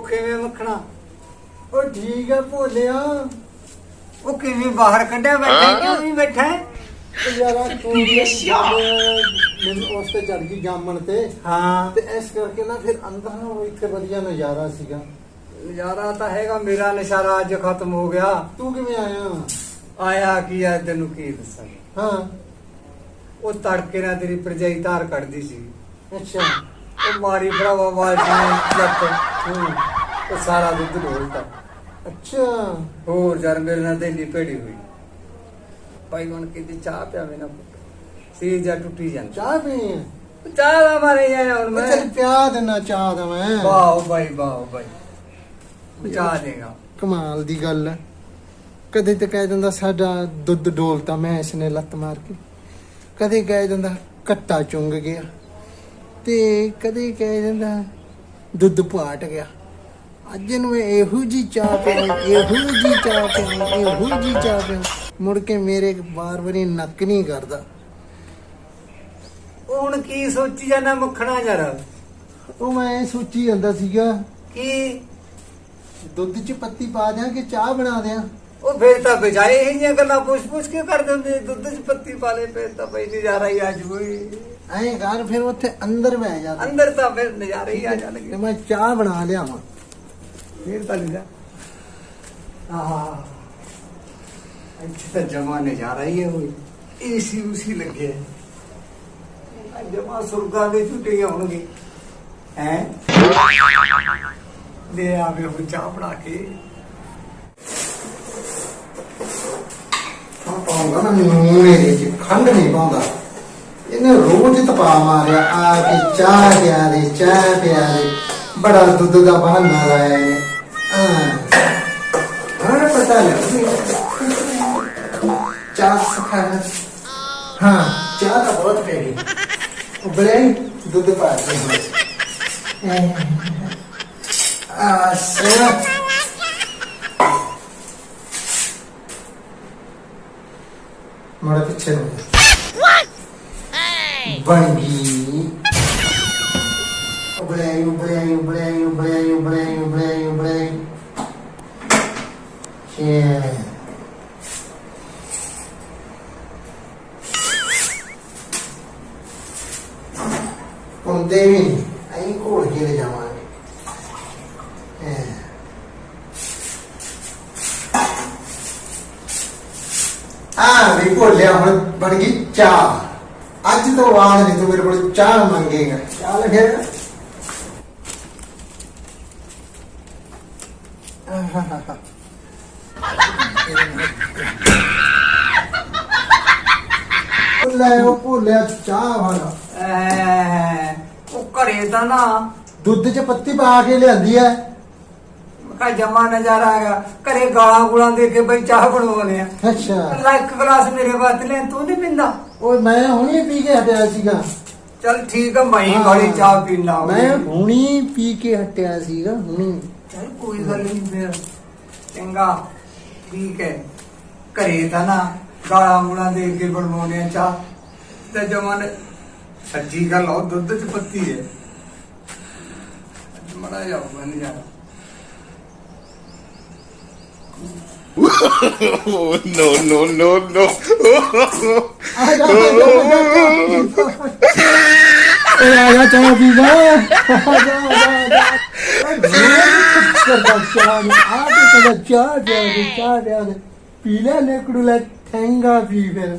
ਉਹ ਕਿਵੇਂ ਮੱਖਣਾ। ਉਹ ਠੀਕ ਹੈ ਭੋਲਿਆ। ਉਹ ਕਿਵੇਂ ਬਾਹਰ ਕੱਢਿਆ ਬੈਠਾ ਕਿਉਂ ਨਹੀਂ ਬੈਠਾ? ਤੇ ਯਾਰਾ ਤੂੰ ਮੈਨੂੰ ਉਸ ਤੇ ਚੜ ਗਈ ਜਾਮਣ ਤੇ। ਹਾਂ। ਤੇ ਇਸ ਕਰਕੇ ਨਾ ਫਿਰ ਅੰਦਰ ਨਾ ਉਹ ਇੱਥੇ ਵਧੀਆ ਨਜ਼ਾਰਾ ਸੀਗਾ। ਨਜ਼ਾਰਾ ਤਾਂ ਹੈਗਾ ਮੇਰਾ ਨਿਸ਼ਾਰਾ ਅੱਜ ਖਤਮ ਹੋ ਗਿਆ। ਤੂੰ ਕਿਵੇਂ ਆਇਆ? ਆਇਆ ਕੀ ਆ ਤੈਨੂੰ ਕੀ ਦੱਸਾਂ? ਹਾਂ। ਉਹ ਤੜਕੇ ਨਾਲ ਤੇਰੀ ਪਰਜਾਈ ਧਾਰ ਕੱਢਦੀ ਸੀ। ਅੱਛਾ। ਉਹ ਮਾਰੀ ਭਰਾਵਾ ਨੇ ਲੱਤ ਹੂੰ ਉਹ ਸਾਰਾ ਦੁੱਧ ਢੋਲਤਾ ਅੱਛਾ ਹੋਰ ਜਰ ਮੇਰੇ ਨਾਲ ਤੇ ਭੇੜੀ ਹੋਈ। ਭਾਈ ਮਨ ਕਿਤੇ ਚਾਹ ਪਿਆਵੇ ਨਾ ਸੀ ਜਾਂ ਟੁੱਟੀ ਜਾਂਦਾ। ਚਾਹ ਪੀਣੀ ਹੈ? ਚਾਹ ਦਾ ਮਾਰੇ ਆਇਆ ਹੁਣ ਮੈਂ ਚੱਲ ਪਿਆ ਦੇਣਾ ਚਾਹ ਦਾ ਮੈਂ। ਵਾਹ ਭਾਈ ਵਾਹ ਭਾਈ। ਚਾਹ ਦੇਗਾ ਕਮਾਲ ਦੀ ਗੱਲ ਹੈ। ਕਦੇ ਤੇ ਕਹਿ ਦਿੰਦਾ ਸਾਡਾ ਦੁੱਧ ਡੋਲਤਾ ਮੈਂ ਇਸ ਨੇ ਲੱਤ ਮਾਰ ਕੇ। ਕਦੇ ਕਹਿ ਦਿੰਦਾ ਕੱਟਾ ਚੁੰਗ ਗਿਆ। ਤੇ ਕਦੇ ਕਹਿ ਦਿੰਦਾ ਦੁੱਧ ਪਾਟ ਗਿਆ। ਅੱਜ ਨੂੰ ਇਹੋ ਜੀ ਚਾਹ ਪੀਣੀ ਇਹੋ ਜੀ ਚਾਹ ਪੀਣੀ ਇਹੋ ਜੀ ਚਾਹ ਪੀਣੀ। ਮੁੜ ਕੇ ਮੇਰੇ ਬਾਰ ਵਾਰੀ ਨੱਕ ਨਹੀਂ ਕਰਦਾ। ਉਹ ਹੁਣ ਕੀ ਸੋਚੀ ਜਾਂਦਾ ਮੱਖਣਾ ਯਾਰ? ਉਹ ਮੈਂ ਸੋਚੀ ਜਾਂਦਾ ਸੀਗਾ ਕੀ? ਦੁੱਧ 'ਚ ਪੱਤੀ ਪਾ ਦਿਆਂ ਕਿ ਚਾਹ ਬਣਾ ਦਿਆਂ? ਉਹ ਫੇਰ ਤਾਂ ਬਜਾਏ ਇਹ ਜਿਹੀਆਂ ਗੱਲਾਂ ਪੁੱਛ ਪੁੱਛ ਕੇ ਕਰ ਦਿੰਦੇ ਦੁੱਧ 'ਚ ਪੱਤੀ ਪਾ ਲੈ ਫੇਰ ਤਾਂ ਬਈ ਨਜ਼ਾਰਾ ਹੀ ਆ ਜੂਏ ਐਂ ਕਰ ਫਿਰ ਉੱਥੇ ਅੰਦਰ ਬਹਿ ਜਾ ਅੰਦਰ ਤਾਂ ਫੇਰ ਨਜ਼ਾਰੇ ਹੀ ਆ ਤੇ ਜਾਣਗੇ। ਮੈਂ ਚਾਹ ਬਣਾ ਲਿਆਵਾਂ ਫੇਰ ਤਾਂ ਨਜ਼ਾਰਾ ਆਹ। ਇੱਥੇ ਤਾਂ ਜਮਾ ਨਜ਼ਾਰਾ ਹੀ ਹੈ ਹੋਈ ਏਸੀ ਉਸੀ ਲੱਗੇ ਜਮਾ ਸੁਰਗਾਂ ਦੇ ਝੂਟੇ ਆਉਣਗੇ। ਹੈ? ਲੈ ਆਵੇ ਉਹ ਚਾਹ ਬਣਾ ਕੇ। ਹਾਂ ਪਾਉਂਗਾ ਨਾ ਨੂਨ ਇਹਦੇ ਚ। ਖੰਡ ਨਹੀਂ ਪਾਉਂਦਾ। ਇਹਨੇ ਰੋਜ਼ ਤਪਾ ਮਾਰਿਆ, ਆ ਕੇ ਚਾਹ ਪਿਆ ਦੇ, ਚਾਹ ਪਿਆ ਦੇ, ਬੜਾ ਦੁੱਧ ਦਾ ਬਹਾਨਾ ਲਾਇਆ ਇਹਨੇ। ਹਾਂ। ਹਾਂ, ਪਤਾ ਲੱਗ। ਚਾਹ ਸਖਾ ਹਾਂ। ਚਾਹ ਤਾਂ ਬਹੁਤ ਪੈ ਗਈ। ਉਬਲੇ ਦੁੱਧ ਪਾ ਦੇ ਆ ਸੇਵਾ ਮੋੜਾ ਪਿੱਛੇ ਨੂੰ। ਬਣ ਗਈ ਉਬਲੇ ਉਬਲੇ ਉਬਲੇ ਉਬਲੇ ਉਬਲੇ ਉਬਲੇ ਉਬਲੇ ਸ਼ੇ ਹੁੰਦੇ ਵੀ ਨਹੀਂ ਅਸੀਂ ਘੋਲ ਕੇ ਲੈ ਜਾਵਾਂਗੇ ਇਹ ਆ ਵੀ ਭੋਲਿਆ ਹੁਣ ਬਣ ਗਈ ਚਾਹ ਅੱਜ ਤੋਂ ਬਾਅਦ ਨਹੀਂ ਤੂੰ ਮੇਰੇ ਕੋਲ ਚਾਹ ਮੰਗੇਗਾ। ਆਹਾਹਾਹਾ। ਉਹ ਲੈ ਉਹ ਭੋਲਿਆ ਚਾਹ ਵਾਲਾ ਐ ਉਹ ਘਰੇ ਤਾਂ ਨਾ। ਦੁੱਧ 'ਚ ਪੱਤੀ ਪਾ ਕੇ ਲਿਆਂਦੀ ਐ। ਕਾ ਜਮਾ ਨਜ਼ਾਰਾ ਆਗਾ ਘਰੇ ਗਾਲਾਂ ਗੁਲਾਂ ਦੇ ਕੇ ਬਈ ਚਾਹ ਬਣਵਾਉਣੇ ਆ। ਅੱਛਾ। ਲੈ ਇੱਕ ਗਲਾਸ ਮੇਰੇ ਵਾਸਤੇ ਲੈ ਤੂੰ ਨਹੀਂ ਪੀਂਦਾ? ਓਏ ਮੈਂ ਹੁਣੀ ਪੀ ਕੇ ਹਟਿਆ ਸੀਗਾ। ਚੱਲ ਠੀਕ ਆ ਮੈਂ ਹੀ ਗਾੜੀ ਚਾਹ ਪੀਣਾ ਮੈਂ ਹੁਣੀ ਪੀ ਕੇ ਹਟਿਆ ਸੀਗਾ ਹੁਣੀ। ਚੱਲ ਕੋਈ ਗੱਲ ਨਹੀਂ ਫਿਰ। ਚੰਗਾ ਠੀਕ ਹੈ। ਘਰੇ ਤਾਂ ਨਾ ਗਾਲਾਂ ਗੁਲਾਂ ਦੇ ਕੇ ਬਣਵਾਉਣੇ ਆ ਚਾਹ। ਤੇ ਜਮਨ ਸੱਚੀ ਗੱਲ ਉਹ ਦੁੱਧ ਚ ਪੱਤੀ ਹੈ। ਮੜਾ ਜਾਓ ਬਣ ਜਾ Oh no no no no! ਆ ਜਾ ਆ ਜਾ ਚਾਹ ਪੀ ਜਾ ਆ ਜਾ ਆ ਜਾ ਕਰਦਾ ਚਾਹ ਨੂੰ ਆ ਕੇ ਕਦਾ ਚਾਹ ਦੇ ਚਾਹ ਦੇ ਪੀ ਲੈ ਨੇ ਕੁੜੂ ਲੈ ਠੰਗਾ ਪੀ ਫਿਰ